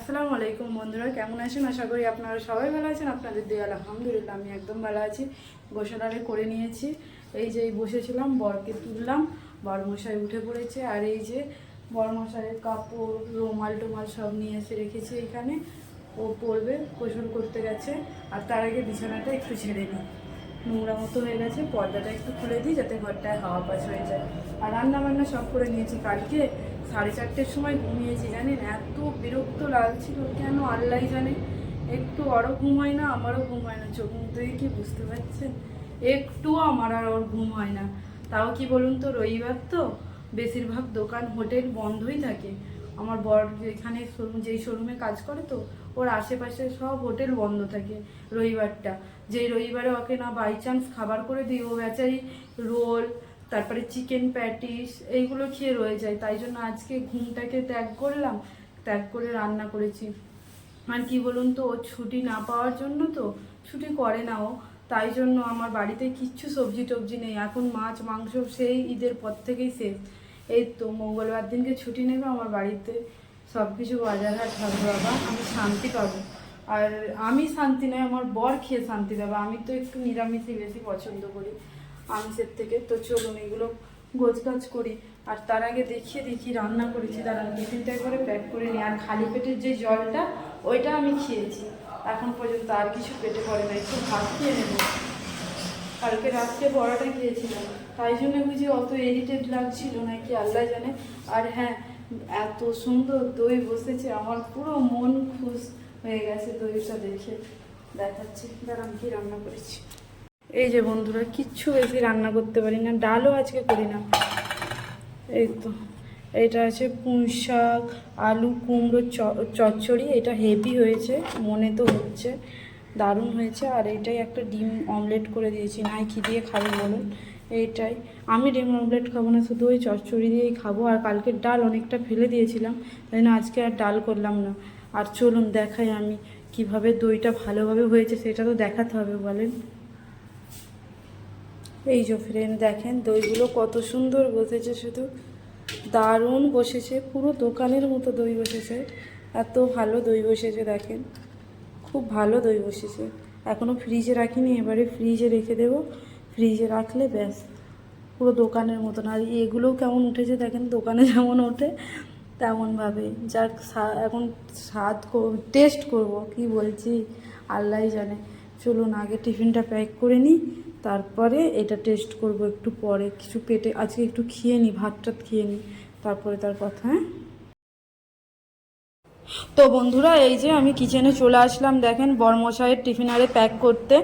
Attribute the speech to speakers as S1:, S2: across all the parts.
S1: আসসালামু আলাইকুম বন্ধুরা, কেমন আছেন? আশা করি আপনারা সবাই ভালো আছেন। আপনাদের দিয়ে, আলহামদুলিল্লাহ, আমি একদম ভালো আছি। গোসলারে করে নিয়েছি। এই যে এই বসেছিলাম, বরকে তুললাম। বরমশাই উঠে পড়েছে। আর এই যে বরমশাইয়ের কাপড়, রুমাল টোমাল সব নিয়ে এসে রেখেছি এখানে। ও পরবে গোসল করতে গেছে। আর তার আগে বিছানাটা একটু ছেড়ে নিই নোংরা মতো হয়ে গেছে, পর্দাটা একটু খুলে দিই যাতে ঘরটায় হাওয়া পাস হয়ে যায়। আর রান্না বান্না সব করে নিয়েছি কালকে, সাড়ে চারটের সময় ঘুমিয়েছি, জানেন? এত বিরক্ত লাগছিল, কেন আল্লাহ জানে? একটু আরও ঘুম হয় না, আমারও ঘুম হয় না, চোখ মুখ কি বুঝতে পারছেন? একটুও আমার আর ওর ঘুম হয় না। তাও কি বলুন তো, রবিবার তো বেশিরভাগ দোকান হোটেল বন্ধই থাকে। আমার বর এখানে শোরুম, যেই শোরুমে কাজ করে তো, ওর আশেপাশে সব হোটেল বন্ধ থাকে রবিবারটা। যেই রবিবারে ওকে না বাই চান্স খাবার করে দিই, ও বেচারি রোল, তারপরে চিকেন প্যাটিস এইগুলো খেয়ে রয়ে যায়। তাই জন্য আজকে ঘুমটাকে ত্যাগ করলাম, ত্যাগ করে রান্না করেছি। আর কি বলুন তো, ও ছুটি না পাওয়ার জন্য তো ছুটি করে না ও। তাই জন্য আমার বাড়িতে কিচ্ছু সবজি টবজি নেই। এখন মাছ, মাংস সেই ঈদের পর থেকেই শেষ এই তো মঙ্গলবার দিনকে ছুটি নেবে আমার বাড়িতে। সব কিছু বাজার হাট হবে বাবা, আমি শান্তি পাবো। আর আমি শান্তি নয়, আমার বর খেয়ে শান্তি পাবে। আমি তো একটু নিরামিষই বেশি পছন্দ করি, আমিষের থেকে। তো চলুন এগুলো গোছ গাছ করি। আর তার আগে দেখিয়ে দেখি রান্না করেছি। দাঁড়ান, টিফিনটা করে প্যাক করে নিই। আর খালি পেটের যে জলটা, ওইটা আমি খেয়েছি। এখন পর্যন্ত আর কিছু পেটে পড়ে না, একটু ভাত খেয়ে নেব। কালকে রাত্রে বড়াটা খেয়েছিলাম তাই জন্য বুঝি অত এডিটেড লাগছিল নাকি, আল্লাহ জানে। আর হ্যাঁ এত সুন্দর দই বসেছে, আমার পুরো মন খুশ হয়ে গেছে দইটা দেখে। দেখাচ্ছি, দাঁড়ান কি রান্না করেছি। এই যে বন্ধুরা, কিচ্ছু বেশি রান্না করতে পারি না, ডালও আজকে করি না। এই তো, এটা আছে পুঁই শাক, আলু, কুমড়ো চচ্চড়ি, এটা হেভি হয়েছে, মনে তো হচ্ছে। দারুণ হয়েছে। আর এইটাই একটা ডিম অমলেট করে দিয়েছি। নাই দিয়ে খাবে বলুন? এইটাই। আমি ডিম অমলেট খাব না, শুধু ওই চচ্চড়ি দিয়েই খাব। আর কালকের ডাল অনেকটা ফেলে দিয়েছিলাম, তাই না? আজকে আর ডাল করলাম না। আর চলুন দেখাই আমি কীভাবে দইটা ভালোভাবে হয়েছে, সেটা তো দেখাতে হবে, বলেন। এই যে ফ্রেন্ড দেখেন দইগুলো কত সুন্দর বসেছে, শুধু দারুণ বসেছে। পুরো দোকানের মতো দই বসেছে। এত ভালো দই বসেছে, দেখেন। খুব ভালো দই বসেছে। এখনও ফ্রিজে রাখিনি, এবারে ফ্রিজে রেখে দেবো। ফ্রিজে রাখলে ব্যাস, পুরো দোকানের মতন। আর এগুলোও কেমন উঠেছে দেখেন, দোকানে যেমন ওঠে, তেমনভাবে। সা- এখন স্বাদ টেস্ট করব, কি বলছি আল্লাহ জানে। চলুন আগে টিফিনটা প্যাক করে নিই, তারপরে এটা টেস্ট করব একটু পরে। কিছু পেটে, আজকে একটু খেয়ে নিই ভাত টাত খেয়ে নিই, তারপরে তার কথা হ্যাঁ? তো বন্ধুরা, এই যে আমি কিচেনে চলে আসলাম, দেখেন বরমশাইয়ের টিফিনারে প্যাক করতে।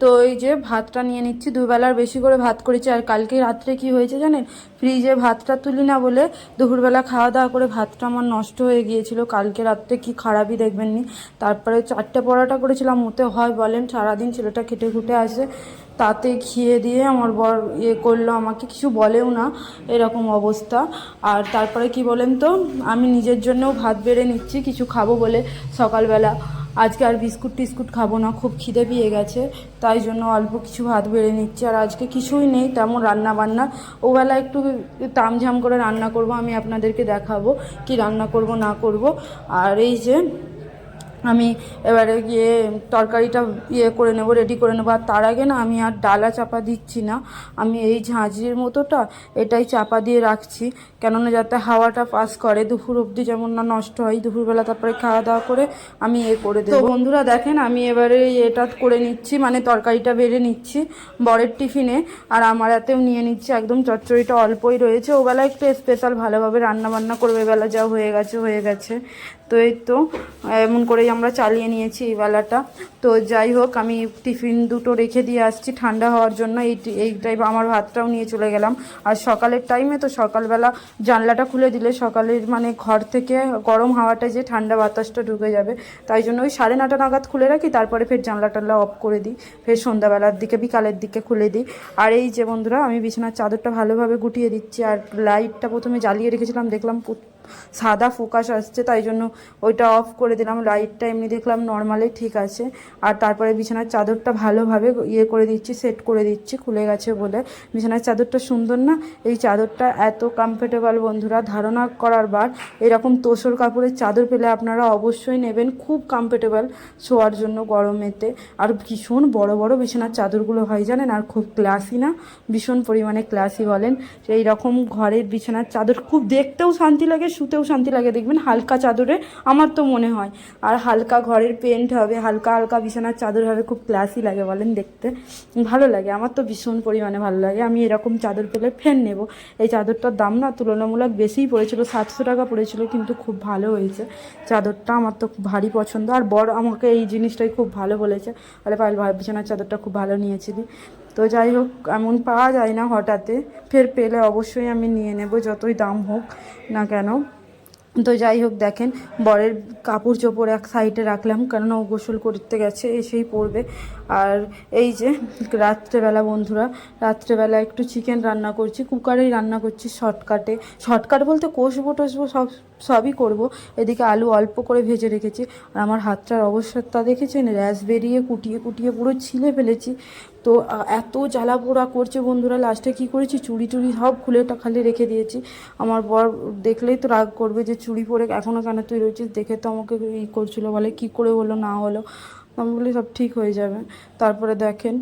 S1: তো এই যে ভাতটা নিয়ে নিচ্ছি, দুবেলার বেশি করে ভাত করেছি। আর কালকে রাত্রে কি হয়েছে জানেন? ফ্রিজে ভাতটা তুলি না বলে দুপুরবেলা খাওয়া দাওয়া করে ভাতটা আমার নষ্ট হয়ে গিয়েছিল। কালকে রাত্রে কি খারাপই দেখবেন দেখবেননি। তারপরে চারটে পরোটা করেছিলাম, ওতে হয় বলেন সারাদিন ছেলেটা খেটে খুটে আসে, তাতে খেয়ে দিয়ে আমার বর ইয়ে করল, আমাকে কিছু বলেও না এরকম অবস্থা। আর তারপরে কি বলেন তো, আমি নিজের জন্যও ভাত বেড়ে নিচ্ছি, কিছু খাব বলে সকালবেলা। আজকে আর বিস্কুট টিস্কুট খাব না, খুব খিদে পেয়ে গেছে, তাই জন্য অল্প কিছু ভাত বেড়ে নিচ্ছে, আর আজকে কিছুই নেই, তেমন রান্না বান্না ওবেলা একটু তামঝাম করে রান্না করব, আমি আপনাদেরকে দেখাবো কি রান্না করব, না করব। আর এই যে আমি এবারে গিয়ে তরকারিটা ইয়ে করে নেব রেডি করে নেব। আর তার আগে না আমি আর ডালা চাপা দিচ্ছি না। আমি এই ঝাঁঝরির মতোটা এটাই চাপা দিয়ে রাখছি। কেননা যাতে হাওয়াটা পাস করে দুপুর অবধি যেমন না নষ্ট হয় দুপুরবেলা তারপরে খাওয়া দাওয়া করে আমি এ করে দেবো। বন্ধুরা দেখেন আমি এবারে এটা করে নিচ্ছি মানে তরকারিটা বেড়ে নিচ্ছি বরের টিফিনে। আর আমার হাতেও নিয়ে নিচ্ছি একদম চচ্চড়িটা অল্পই রয়েছে। ওবেলা একটু স্পেশাল ভালোভাবে রান্না বান্না করবে এবেলা যা হয়ে গেছে হয়ে গেছে। তো এই তো এমন করেই আমরা চালিয়ে নিয়েছি এই বেলাটা। তো যাই হোক, আমি টিফিন দুটো রেখে দিয়ে আসছি ঠান্ডা হওয়ার জন্য। এই এই টাইপ আমার ভাতটাও নিয়ে চলে গেলাম। আর সকালের টাইমে তো সকালবেলা জানলাটা খুলে দিলে সকালের মানে ঘর থেকে গরম হাওয়াটা যে ঠান্ডা বাতাসটা ঢুকে যাবে, তাই জন্য ওই সাড়ে নটা নাগাদ খুলে রাখি, তারপরে ফের জানলা টানলা অফ করে দিই। ফের সন্ধ্যাবেলার দিকে, বিকালের দিকে খুলে দিই। আর এই যে বন্ধুরা, আমি বিছানার চাদরটা ভালোভাবে গুটিয়ে দিচ্ছি। আর লাইটটা প্রথমে জ্বালিয়ে রেখেছিলাম, দেখলাম সাদা ফোকাস আসছে, তাই জন্য ওইটা অফ করে দিলাম। লাইটটা এমনি দেখলাম নর্মালি ঠিক আছে। আর তারপরে বিছানার চাদরটা ভালোভাবে ইয়ে করে দিচ্ছি সেট করে দিচ্ছি, খুলে গেছে বলে। বিছানার চাদরটা সুন্দর না? এই চাদরটা এত কমফোর্টেবল বন্ধুরা, ধারণা করার বার। এরকম তোষর কাপড়ের চাদর পেলে আপনারা অবশ্যই নেবেন, খুব কমফোর্টেবল শোয়ার জন্য গরমেতে। আর ভীষণ বড় বড় বিছানার চাদরগুলো হয় জানেন, আর খুব ক্লাসি না? ভীষণ পরিমাণে ক্লাসি বলেন। সেই রকম ঘরের বিছানার চাদর খুব দেখতেও শান্তি লাগে শুতেও শান্তি লাগে, দেখবেন হালকা চাদরে, আমার তো মনে হয়। আর হালকা ঘরের পেন্ট হবে, হালকা হালকা বিছানার চাদর হবে, খুব ক্লাসি লাগে বলেন দেখতে। ভালো লাগে, আমার তো ভীষণ পরিমাণে ভালো লাগে। আমি এরকম চাদর পেলে ফেন নেব। এই চাদরটার দাম না তুলনামূলক বেশিই পড়েছিল, সাতশো টাকা পড়েছিল, কিন্তু খুব ভালো হয়েছে। চাদরটা আমার তো ভারী পছন্দ। আর বড় আমাকে এই জিনিসটাই খুব ভালো বলেছে। পায়েল, ভাই, বিছানার চাদরটা খুব ভালো নিয়েছিলি। তো যাই হোক এমন পাওয়া যায় না হঠাৎে ফের পেলে অবশ্যই আমি নিয়ে নেব, যতই দাম হোক না কেন। তো যাই হোক দেখেন, বরের কাপড় চোপড় এক সাইডে রাখলাম, কেননা ও গোসল করতে গেছে, এসেই পড়বে। আর এই যে, রাত্রেবেলা বন্ধুরা, রাত্রেবেলা একটু চিকেন রান্না করছি, কুকারেই রান্না করছি শর্টকাটে শর্টকাট বলতে কষবো টসবো সব, সবই করব। এদিকে আলু অল্প করে ভেজে রেখেছি, আর আমার হাতটার অবস্থাটা দেখেছেন? র্যাশ বেরিয়ে কুটিয়ে কুটিয়ে পুরো ছিলে ফেলেছি। তো এত জ্বালা পোড়া করছে বন্ধুরা, লাস্টে কি করেছি? চুড়ি টুড়ি সব খুলে খালি রেখে দিয়েছি। আমার বর দেখলেই তো রাগ করবে যে চুড়ি পরে এখনও কেন তুই রয়েছিস? দেখে তো আমাকে ই করছিল, বলে কি করে হলো না হলো? আমি বলি, সব ঠিক হয়ে যাবে। তারপরে দেখেন,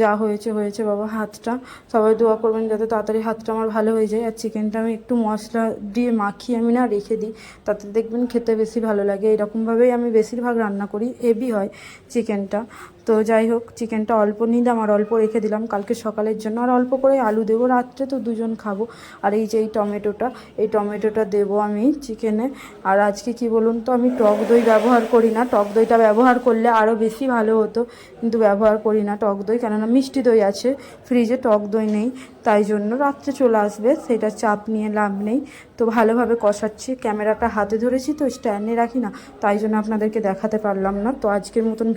S1: যা হয়েছে হয়েছে বাবা, হাতটা। সবাই দোয়া করবেন যাতে তাড়াতাড়ি হাতটা আমার ভালো হয়ে যায়। আর চিকেনটা আমি একটু মশলা দিয়ে মাখিয়ে আমি না রেখে দিই। তাতে দেখবেন খেতে বেশি ভালো লাগে। এরকমভাবেই আমি বেশিরভাগ রান্না করি। হেভি হয় চিকেনটা। তো যাই হোক চিকেনটা অল্প নিলাম আর অল্প রেখে দিলাম। কালকে সকালের জন্য আর অল্প করে আলু দেবো। রাত্রে তো দুজন খাব। আর এই যে এই টমেটোটা এই টমেটোটা দেবো আমি চিকেনে আর আজকে কি বলুন তো, আমি টক দই ব্যবহার করি না। টক দইটা ব্যবহার করলে আরও বেশি ভালো হতো। কিন্তু ব্যবহার করি না টক দই। কেননা মিষ্টি দই আছে। ফ্রিজে টক দই নেই। তাই জন্য রাত্রে চলে আসবে। সেটা চাপ নিয়ে লাভ নেই। তো ভালোভাবে কষাচ্ছি। ক্যামেরাটা হাতে ধরেছি, তো স্ট্যান্ডে রাখি না। তাই জন্য আপনাদেরকে দেখাতে পারলাম না। তো আজকের মতন